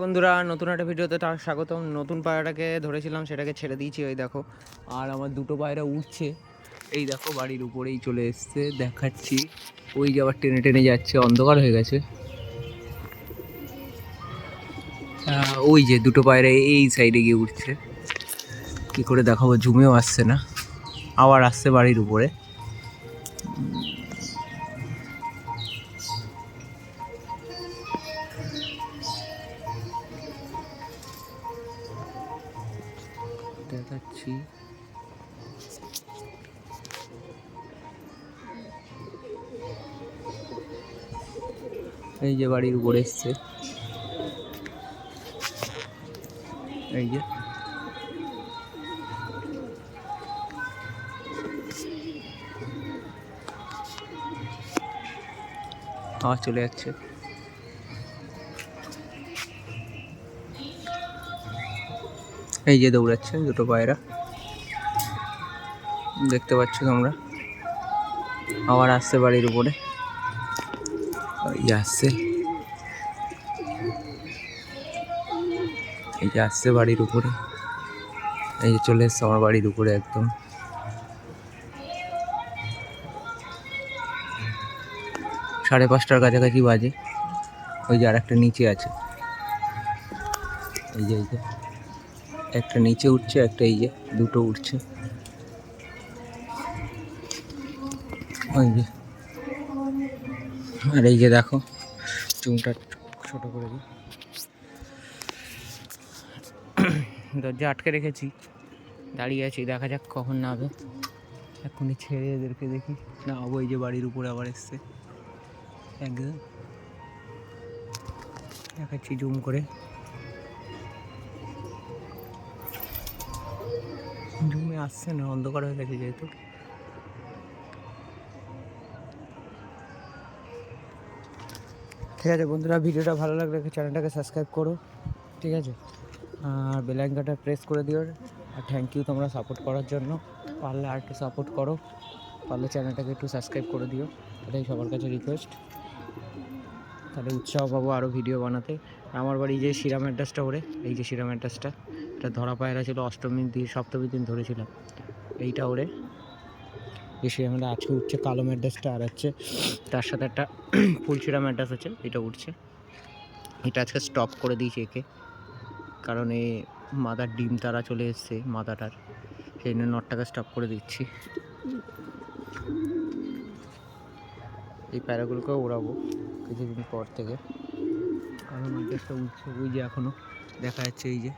বন্ধুরা, নতুন একটা ভিডিওতে তার স্বাগতম। নতুন পায়রাটাকে ধরেছিলাম, সেটাকে ছেড়ে দিয়েছি, ওই দেখো। আর আমার দুটো পায়রা উঠছে এই দেখো, বাড়ির উপরেই চলে এসছে, দেখাচ্ছি। ওই যে আবার টেনে টেনে যাচ্ছে, অন্ধকার হয়ে গেছে। ওই যে দুটো পায়রা এই সাইডে গিয়ে উঠছে কি করে দেখাবো ঝুমেও আসছে না। আবার আসছে বাড়ির উপরে। দেখাচ্ছি এই যে বাড়ির উপরে এসছে। এই যে। আবার চলে যাচ্ছে। এই যে দৌড়াচ্ছে দুটো পায়রা। দেখতে পাচ্ছ তোমরা। আবার আসছে বাড়ির উপরে। আসছে। এই যে আসছে বাড়ির উপরে। এই যে চলে এসছে আমার বাড়ির উপরে একদম। সাড়ে পাঁচটার কাছাকাছি বাজে। ওই যে আর একটা নিচে আছে। এই যে এই যে। একটা নিচে উঠছে, একটা এই যে, দুটো উঠছে। ওই যে। আর এই যে দেখো চুমটা ছোট করে দিই। দরজা আটকে রেখেছি। দাঁড়িয়ে আছি দেখা যাক কখন নাবে এখনই ছেড়ে এদেরকে দেখি। না ওই যে বাড়ির উপরে আবার এসছে। একদম দেখাচ্ছি জুম করে। জুমে আসছে না অন্ধকার হয়ে গেছে যেহেতু। ঠিক আছে বন্ধুরা, ভিডিওটা ভালো লাগলে চ্যানেলটাকে সাবস্ক্রাইব করো, ঠিক আছে? আর বেলাইনকাটা প্রেস করে দিও, আর থ্যাংক ইউ তোমরা সাপোর্ট করার জন্য। পারলে আর একটু সাপোর্ট করো, পারলে চ্যানেলটাকে একটু সাবস্ক্রাইব করে দিও, এটাই সবার কাছে রিকোয়েস্ট তাহলে উৎসাহ পাবো আরও ভিডিও বানাতে। আমার বাড়ি যে শিরাম অ্যাড্রেসটা ওরে, এই যে শিরাম অ্যাড্রেসটা এটা ধরা পায়রা ছিল অষ্টমীর দিন, সপ্তমীর দিন ধরেছিলাম। এইটা ওরে। যে শিরামটা আজকে উঠছে কালো ম্যাড্রাসটা আর হচ্ছে তার সাথে একটা ফুল ম্যাড্রাস আছে, এটা উঠছে। এটা আজকে স্টপ করে দিয়েছি একে, কারণ এই মাদার ডিম তারা চলে এসছে, মাদাটার। সেই জন্য নটটাকে স্টপ করে দিচ্ছি। এই প্যারাগুলোকেও ওড়াবো কিছুদিন পর থেকে। কারণ অ্যাড্রেসটা উঠছে, ওই যে এখনও দেখা যাচ্ছে, এই যে।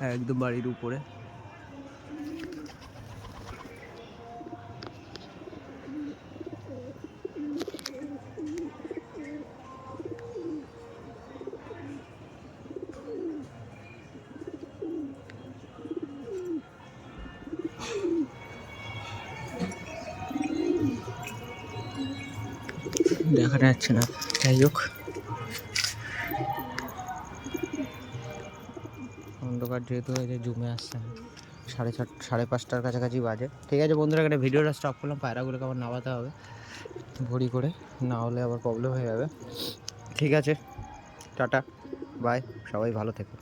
একদম বাড়ির উপরে। দেখা যাচ্ছে না। যাই হোক। অন্ধকার যেহেতু হয়েছে জুমে আসছে, সাড়ে চার সাড়ে পাঁচটার কাছাকাছি বাজে। ঠিক আছে বন্ধুরা, এখানে ভিডিওটা স্টপ করলাম পায়রাগুলোকে আবার নামাতে হবে। ভরি করে, না হলে আবার প্রবলেম হয়ে যাবে। ঠিক আছে, টাটা বাই সবাই ভালো থেকো।